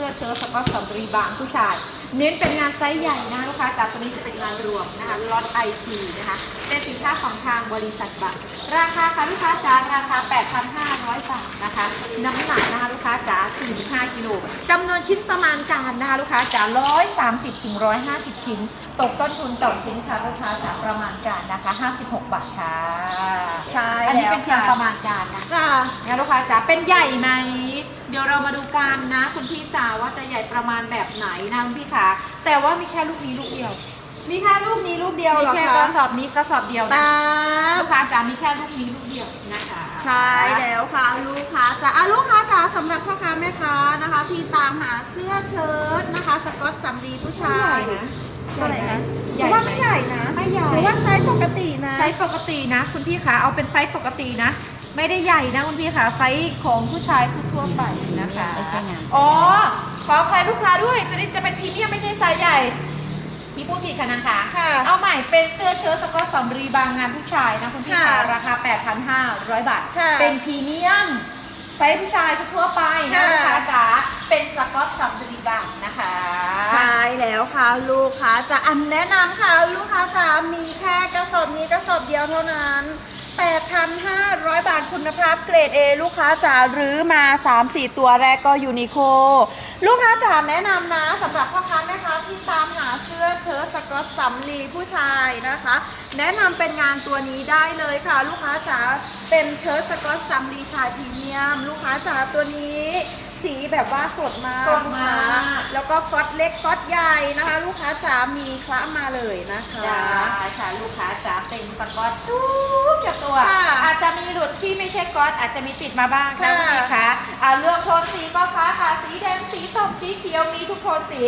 สื้อเชิ้ตสกอตสำรีบางผู้ชาย เน้นเป็นงานไซส์ใหญ่นะลูกค้าจากตัวนี้จะเป็นงานรวมนะคะล็อตไอทีนะคะเป็นสินค้าของทางบริษัทบัตรราคาค่ะลูกค้าจานราคา 8,500 บาทนะคะ น้ำหนักนะคะลูกค้าจ๋า45กิโลจำนวนชิ้นประมาณการนะคะลูกค้าจ๋า130ถึง150 ชิ้น ตกต้นทุนต่อชิ้นค่ะลูกค้าจ๋าประมาณการนะคะ 56 บาทค่ะใช่อันนี้แล้วเป็นเพียงค่ะประมาณการนะจ้านะลูกค้าจ๋าเป็นใหญ่ไหมเดี๋ยวเรามาดูกันนะ คุณพี่จ๋าว่าจะใหญ่ประมาณแบบไหนนะคุณพี่ขาแต่ว่ามีแค่ลูกนี้ลูกเดียว มีแค่รูปนี้รูปเดียวมีเหรอแค่คะกระสอบนี้กระสอบเดียวนะตาลูกค้าจ๋ามีแค่ลูกนี้ลูกเดียวนะคะใช่แล้วค่ะลูกค้าจ๋าอะลูกค้าจ๋าสำหรับพ่อค้าแม่ค้านะคะ ที่ตามหาเสื้อเชิ้ตนะคะ สกอตสำลีผู้ชายตัวไหนคะใหญ่หรือว่าไม่ใหญ่นะไม่ใหญ่หรือว่าไซส์ปกตินะไซส์ปกตินะ คุณพี่ขาเอาเป็นไซส์ปกตินะ ไม่ได้ใหญ่นะคุณพี่ขาไซส์ของผู้ชายทั่วๆไปนะคะไม่ใช่งาน อ๋อขออภัยลูกค้าด้วยตัวนี้จะเป็นพรีเมียมไม่ใช่ไซส์ใหญ่ พี่พูดผิดค่ะนะคะค่ะเอาใหม่เป็นเสื้อเชิ้ตสกอตสำรีบางงานผู้ชายนะคุณพี่ขาค่ะราคา 8,500 บาท ค่ะเป็นพรีเมียมไซส์ผู้ชายทั่วๆไปนะค่ะ ลูกค้าจ๋าเป็นสกอตสำรีบางนะคะใช่แล้วค่ะลูกค้าจะอันแนะนำค่ะลูกค้าจะมีแค่กระสอบนี้กระสอบเดียวเท่านั้น 8,500 บาทคุณภาพเกรด A ลูกค้าจ๋าหรือมา 3-4 ตัวแรกก็ยูนิโค ลูกค้าจ๋าแนะนำนะสำหรับพ่อค้าแม่ค้าที่ ตามหาเสื้อเชิ้ตสกอตสำลีผู้ชายนะคะ แนะนำเป็นงานตัวนี้ได้เลยค่ะ ลูกค้าจ๋าเป็นเชิ้ตสกอตสำลีชายพรีเมียม ลูกค้าจ๋าตัวนี้ สีแบบว่าสดมากสดมาก ลูค้แล้วก็ก๊อตเล็กก๊อตใหญ่นะคะ ลูกค้าจ๋ามีคละมาเลยนะคะ จ้าค่ะลูกค้าจ๋าเป็นสกอตทุกตัว ค่ะ อาจจะมีหลุดที่ไม่ใช่ก๊อตอาจจะมีติดมาบ้างนะค่ะคุณพี่คะอ่าเรื่องโทนสีก็ค้าค่ะสีแดงสีส้มสีเขียวมีทุกโทนสี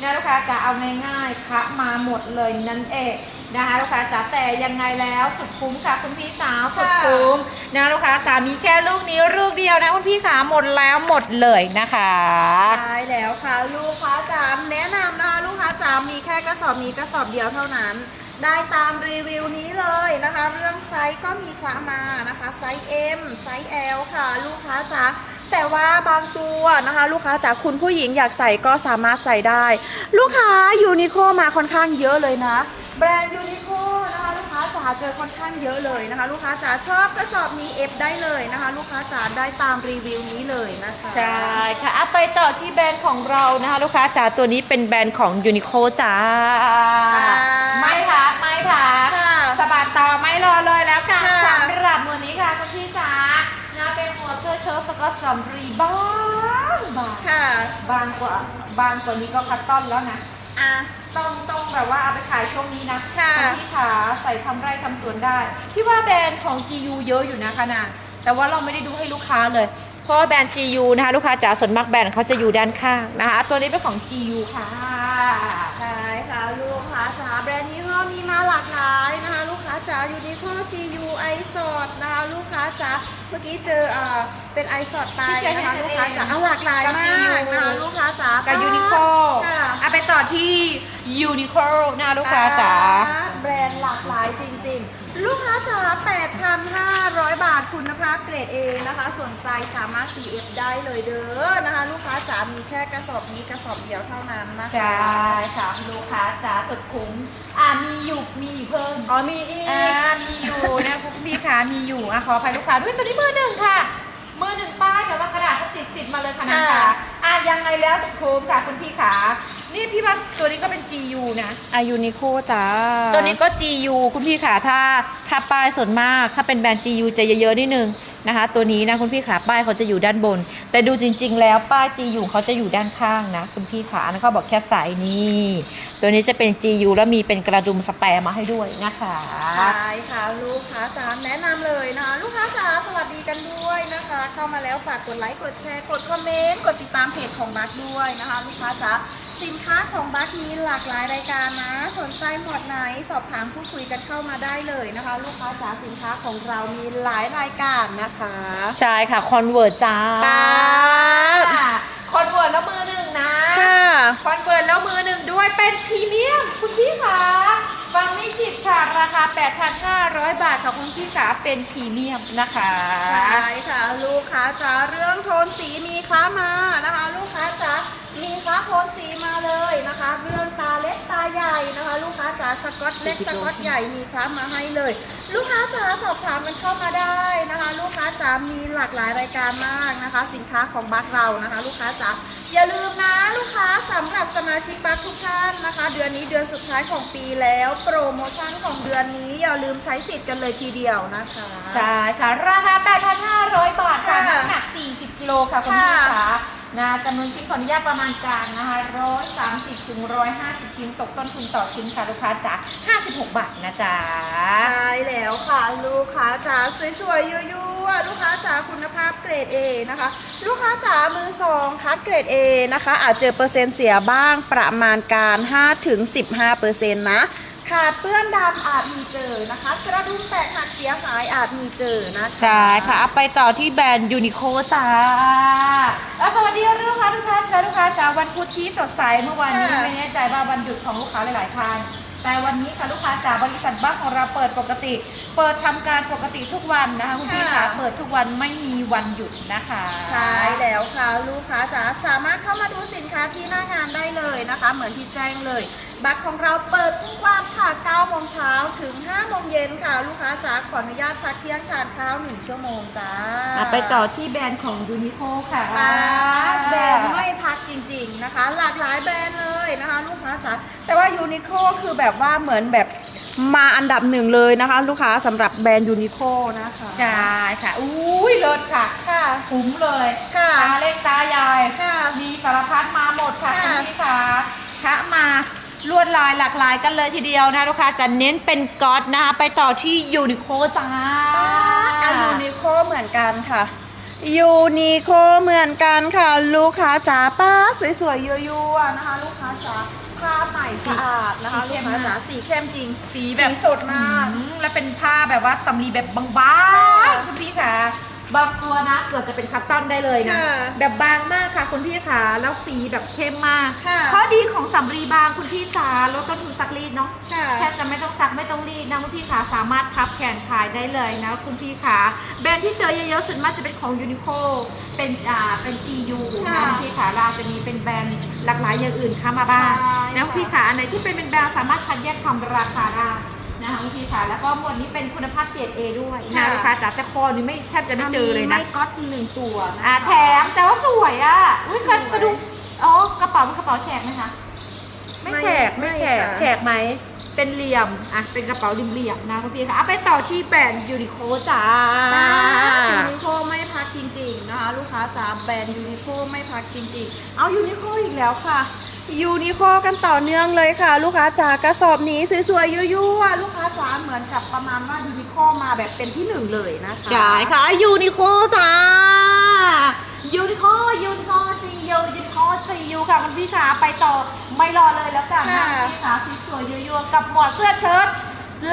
นะลูกค้าจ๋าเอาง่ายๆคะมาหมดเลยนั่นเองนะคะลูกค้าจ๋าแต่ยังไงแล้วสุดคุ้มค่ะคุณพี่จ๋าสุดคุ้มนะลูกค้าจ๋ามีแค่ลูกนี้ลูกเดียวนะคุณพี่ขาหมดแล้วหมดเลยนะคะใช่แล้วค่ะลูกค้าจ๋าแนะนำนะคะลูกค้าจ๋ามีแค่กระสอบนี้กระสอบเดียวเท่านั้น ได้ตามรีวิวนี้เลยนะคะ เรื่องไซส์ก็มีคละมานะคะไซส์ M ไซส์ L ค่ะ ลูกค้าจ๋าแต่ว่าบางตัวนะคะ ลูกค้าจ๋าคุณผู้หญิงอยากใส่ก็สามารถใส่ได้ ลูกค้ายูนิโคมาค่อนข้างเยอะเลยนะ แบรนด์ยูนิโคนะคะลูกค้าจ๋าเจอค่อนข้างเยอะเลยนะคะ ลูกค้าจ๋าชอบกระสอบนี้เอฟได้เลยนะคะ ลูกค้าจ๋าได้ตามรีวิวนี้เลยนะคะใช่ค่ะอะไปต่อที่แบรนด์ของเรานะคะ ลูกค้าจ๋าตัวนี้เป็นแบรนด์ของยูนิโคจ้าค่ะไม่ทักไม่ทักค่ะสะบัดต่อไม่รอเลยแล้วกันค่ะสำหรับมือนี้ค่ะคุณพี่จ๋านะเป็นหัวเสื้อเชิ้ตสกอตสำรีบางบางค่ะบางกว่าบางกว่านี้ก็คัตตอนแล้วนะอะต้องต้อง แบบว่าเอาไปขายช่วงนี้นะค่ะณพี่ขาใส่ทำไร่ทำสวนได้ที่ว่าแบรนด์ของ GU เยอะอยู่นะคะนางแต่ว่าเราไม่ได้ดูให้ลูกค้าเลย เพราะว่าแบรนด์ GU นะคะ ลูกค้าจ๋าส่วนมากแบรนด์เขาจะอยู่ด้านข้างนะคะ ตัวนี้เป็นของ GU ค่ะใช่ค่ะลูกค้าจ๋าแบรนด์นี้ก็มีมาหลากหลายนะคะ ลูกค้าจ๋ายูนิโค GU ไอสดนะคะลูกค้าจ๋าเมื่อกี้เจออ่าเป็นไอสดไปที่เจอนะคะให้ลูกค้าจ๋าเองเอาหลากหลายกับมาก GU นะคะลูกค้าจ๋ากับ Uniqlo ค่ะเอาไปต่อที่ Uniqlo นะคะลูกค้าจ๋าแบรนด์หลากหลายจริง ๆ ลูกค้าจ๋า8,500 บาทคุณภาพเกรด A นะคะ สนใจสามารถ CF ได้เลยเด้อนะคะ ลูกค้าจ๋ามีแค่กระสอบนี้กระสอบเดียวเท่านั้นนะคะใช่ค่ะลูกค้าจ๋าสุดคุ้มอ่ามีอยู่มีอยู่เพิ่มอ๋อมีอีกอ่ามีอยู่นะคุณพี่ขามีอยู่อะขออภัยลูกค้าด้วยตัวนี้มือหนึ่งค่ะมือหนึ่งป้ายแต่ว่ากระดาษเขาติดติดมาเลยค่ะนางขา อะยังไงแล้วสุดคุ้มค่ะคุณพี่ขานี่พี่ว่าตัวนี้ก็เป็น GU นะอายูนิโคจ้าตัวนี้ก็ GU คุณพี่ขาถ้าถ้าป้ายส่วนมาก ถ้าเป็นแบรนด์ GU จะเยอะๆนิดนึง นะคะ ตัวนี้นะคุณพี่ขาป้ายเขาจะอยู่ด้านบน แต่ดูจริง ๆ แล้วป้าย GU เขาจะอยู่ด้านข้างนะ คุณพี่ขานะเขาบอกแค่สายนี้ตัวนี้จะเป็น GU แล้วมีเป็นกระดุมสแปรมาให้ด้วยนะคะใช่ค่ะลูกค้าจ๋าแนะนำเลยนะคะลูกค้าจ๋าสวัสดีกันด้วยนะคะ เข้ามาแล้วฝากกดไลค์กดแชร์กดคอมเมนต์กดติดตามเพจของบัคด้วยนะคะ ลูกค้าจ๋า สินค้าของบัคมีหลากหลายรายการนะ สนใจหมวดไหนสอบถามพูดคุยกันเข้ามาได้เลยนะคะ ลูกค้าจ๋าสินค้าของเรามีหลายรายการนะคะใช่ค่ะคอนเวิร์ตจ้าค่ะคอนเวิร์ตแล้วมือหนึ่งนะค่ะ คอนเวิร์ตแล้วมือหนึ่งด้วยเป็นพรีเมียมคุณพี่คะไฟ ฟังไม่ผิดค่ะ ราคา 8,500 บาทของคุณพี่สาเป็นพรีเมียมนะคะ ใช่ค่ะ ลูกค้าจ๋าเรื่องโทนสีมีค้ามานะคะ ลูกค้าจ๋ามีค้าโทนสีมาเลยนะคะ สกอตเล็กสกอตใหญ่มีคล้ามาให้เลย ลูกค้าจ๋าสอบถามมันเข้ามาได้นะคะ ลูกค้าจ๋ามีหลากหลายรายการมากนะคะ สินค้าของบัคเรานะคะ ลูกค้าจ๋าอย่าลืมนะลูกค้าสำหรับสมาชิกบัคทุกท่านนะคะ เดือนนี้เดือนสุดท้ายของปีแล้ว โปรโมชั่นของเดือนนี้อย่าลืมใช้สิทธิ์กันเลยทีเดียวนะคะใช่ค่ะราคา 8,500 บาทค่ะค่ะน้ำหนัก40กิโลค่ะคุณพี่ค่ะขา นะจำนวนชิ้นขออนุญาตประมาณการนะคะ130ถึง150ชิ้นตกต้นทุนต่อชิ้นค่ะลูกค้าจ๋า56บาทนะจ๊ะ ใช่แล้วค่ะ ลูกค้าจ๋าสวยๆยั่วๆลูกค้าจ๋าคุณภาพเกรด A นะคะ ลูกค้าจ๋ามือสองคัดเกรด A นะคะ อาจเจอเปอร์เซ็นต์เสียบ้างประมาณการ5-15%เปอร์เซ็นต์นะ ขาดเปื้อนดำอาจมีเจอนะคะ กระดุมแตกหักเสียหายอาจมีเจอนะคะใช่ค่ะเอาไปต่อที่แบรนด์ยูนิโคจ้าแล้วสวัสดีลูกค้าทุกท่านค่ะลูกค้าจ๋าวันพุธที่สดใสเมื่อวานนี้ค่ะไม่แน่ใจว่าวันหยุดของลูกค้าหลาย ๆท่านแต่วันนี้ค่ะลูกค้าจ๋าบริษัทบ้านของเราเปิดปกติ เปิดทำการปกติทุกวันนะคะคุณพี่คะเปิดทุกวันไม่มีวันหยุดนะคะ ใช่แล้วค่ะลูกค้าจ๋าสามารถเข้ามาดูสินค้าที่หน้างานได้เลยนะคะ เหมือนที่แจ้งเลย บัตรของเราเปิดทุกวันค่ะ9โมงเช้าถึง5โมงเย็นค่ะ ลูกค้าจ๋าขออนุญาตพักเที่ยงทานข้าว 1 ชั่วโมงจ้าอะไปต่อที่แบรนด์ของยูนิโคค่ะอ่าแบรนด์ไม่พักจริง ๆนะคะ หลากหลายแบรนด์เลยนะคะ ลูกค้าจ๋าแต่ว่ายูนิโคคือแบบว่าเหมือนแบบมาอันดับหนึ่งเลยนะคะ ลูกค้าสำหรับแบรนด์ยูนิโคนะคะใช่ค่ะ อุ้ยเลิศค่ะ ค่ะ คุ้มเลยค่ะตาเล็กตาใหญ่ค่ะ มีสารพัดมาหมดค่ะค่ะ คุณพี่คะคะมา ลวดลายหลากหลายกันเลยทีเดียวนะลูกค้าจะเน้นเป็นก๊อตนะคะไปต่อที่ยูนิโคจ้าอายูนิโคเหมือนกันค่ะยูนิโคเหมือนกันค่ะ ลูกค้าจ๋าป้าสวยๆยั่วๆนะคะ ลูกค้าจ๋าผ้าใหม่สะอาดนะคะสีลูกเข้มค้าจ๋ามากสีเข้มจริง สีแบบสดมากอืมและเป็นผ้าแบบว่าสำลีแบบบางค่ะๆคุณพี่ค่ะ บางตัวนะเกือบจะเป็นคัตตอนได้เลยนะ ค่ะแบบบางมากค่ะคุณพี่ค่ะแล้วสีแบบเข้มมากค่ะ ข้อดีของสำลีบางคุณพี่จ๋าลดต้นทุนซักรีดเนาะ ค่ะ แทบจะไม่ต้องซักไม่ต้องรีดนะคุณพี่ขาสามารถพับแขนขายได้เลยนะคุณพี่ขาแบรนด์ที่เจอเยอะๆส่วนมากจะเป็นของยูนิโคเป็นอ่าเป็น GU นะค่ะคุณพี่ขาเราจะมีเป็นแบรนด์หลากหลายอย่างอื่นเข้ามาบ้างใช่นะคุณพี่ขาอันไหนที่เป็นเป็นแบรนด์สามารถคัดแยกทำราคาได้ นะคะคุณพี่ขาแล้วก็หมวดนี้เป็นคุณภาพเกรด A ด้วยนะค่ะลูกค้าจ๋าแต่คอนี่ไม่แทบจะไม่เจอเลยนะไม่ก๊อตหนึ่งตัวนะคะอ่าแถมแต่ว่าสวยอะอุ้ยสวย กระดุมอ๋อกระเป๋าเป็นกระเป๋าแฉกไหมคะไม่แฉกไม่ไม่แฉกค่ะ แฉกไหมเป็นเหลี่ยมอะเป็นกระเป๋าเหลี่ยมๆนะคุณพี่ค่ะเอาไปต่อที่แบรนด์ยูนิโคจ้า ยูนิโคไม่พักจริงๆนะคะ ลูกค้าจ๋าแบรนด์ยูนิโคไม่พักจริงๆ เอายูนิโคอีกแล้วค่ะ ยูนิโคกันต่อเนื่องเลยค่ะ ลูกค้าจ๋ากระสอบนี้สวยๆยั่วๆลูกค้าจ๋าเหมือนกับประมาณว่ายูนิโคมาแบบเป็นที่หนึ่งเลยนะคะใช่ค่ะยูนิโคจ้ายูนิโคยูนิโคจียูยูนิโคจียูค่ะคุณพี่ขาไปต่อไม่รอเลยแล้วกันนะค่ะคุณพี่ขาสวยๆยั่วๆกับหมวดเสื้อเชิ้ต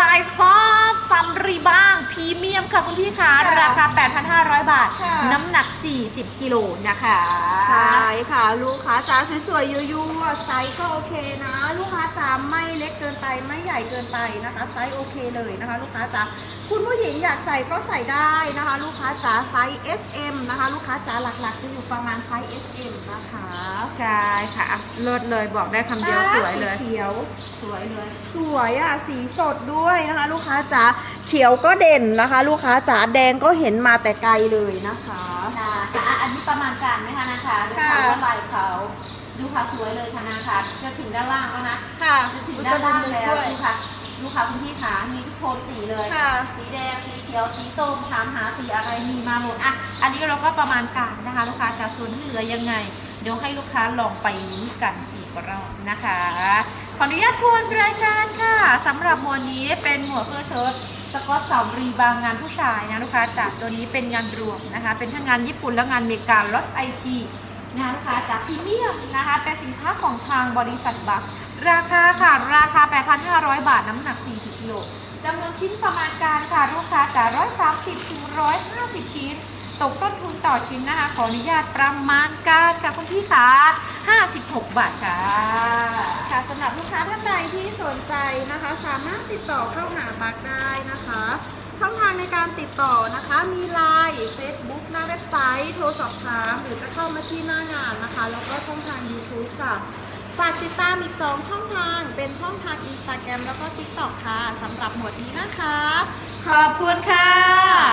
ลายสกอต ซัมรีบ้างพรีเมียมค่ะคุณพี่ขาราคา 8,500 บาท ค่ะ น้ำหนัก 40 กิโลนะคะ ใช่ค่ะ ลูกค้าจ๋าสวยๆยั่วๆไซส์ก็โอเคนะ ลูกค้าจ๋าไม่ เล็กเกินไปไม่ใหญ่เกินไปนะคะไซส์โอเคเลยนะคะ ลูกค้าจ๋าคุณผู้หญิงอยากใส่ก็ใส่ได้นะคะ ลูกค้าจ๋าไซส์ S M นะคะ ลูกค้าจ๋าหลักๆ จะอยู่ประมาณไซส์ S M นะคะใช่ค่ะอะเลิศเลยบอกได้คำเดียวสวยเลยสีเขียวสวยเลยสวยอะสีสดด้วยนะคะ ลูกค้าจ๋าเขียวก็เด่นนะคะ ลูกค้าจ๋าแดงก็เห็นมาแต่ไกลเลยนะคะค่ะอะอันนี้ประมาณการไหมคะนะคะดูค่ะค่ะว่าลายเขาดู ค่ะสวยเลยค่ะนะคะจะถึงด้านล่างแล้วนะค่ะจะถึงด้านล่างแล้วด้วยดูค่ะดูค่ะคุณพี่ขามีทุกโทนสีเลยค่ะสีแดงสีเขียวสีส้มถามหาสีอะไรมีมาหมดอะอันนี้เราก็ประมาณการนะคะ ลูกค้าจะส่วนที่เหลือยังไง เดี๋ยวให้ลูกค้าลองไปลุ้นกันอีกรอบนะคะขออนุญาตทวนรายการค่ะสำหรับหมวดนี้เป็นหมวดเสื้อเชิ้ตสกอตสาวรีบางงานผู้ชายนะลูกค้าจากตัวนี้เป็นงานรวมนะคะ เป็นทั้งงานญี่ปุ่นและงานอเมริกันลดไอที นะคะลูกค้าจากพรีเมียมนะคะเป็นสินค้าของทางบริษัทบัคราคาค่ะราคา 8,500 บาทน้ำหนัก 40กิโลจำนวนชิ้นประมาณการค่ะลูกค้าจาก130ถึง150 ชิ้น ตกต้นทุนต่อชิ้นนะคะ ขออนุญาตประมาณการค่ะคุณพี่ขา56 บาทค่ะ ค่ะสำหรับลูกค้าท่านใดที่สนใจนะคะ สามารถติดต่อเข้าหาบักได้นะคะ ช่องทางในการติดต่อนะคะ มีไลน์ Facebook หน้าเว็บไซต์ โทรสอบถาม หรือจะเข้ามาที่หน้างานนะคะ แล้วก็ช่องทาง YouTube ค่ะ ฝากติดตามอีก 2 ช่องทาง เป็นช่องทาง Instagram แล้วก็ TikTok ค่ะสำหรับหมวดนี้นะคะ ขอบคุณค่ะ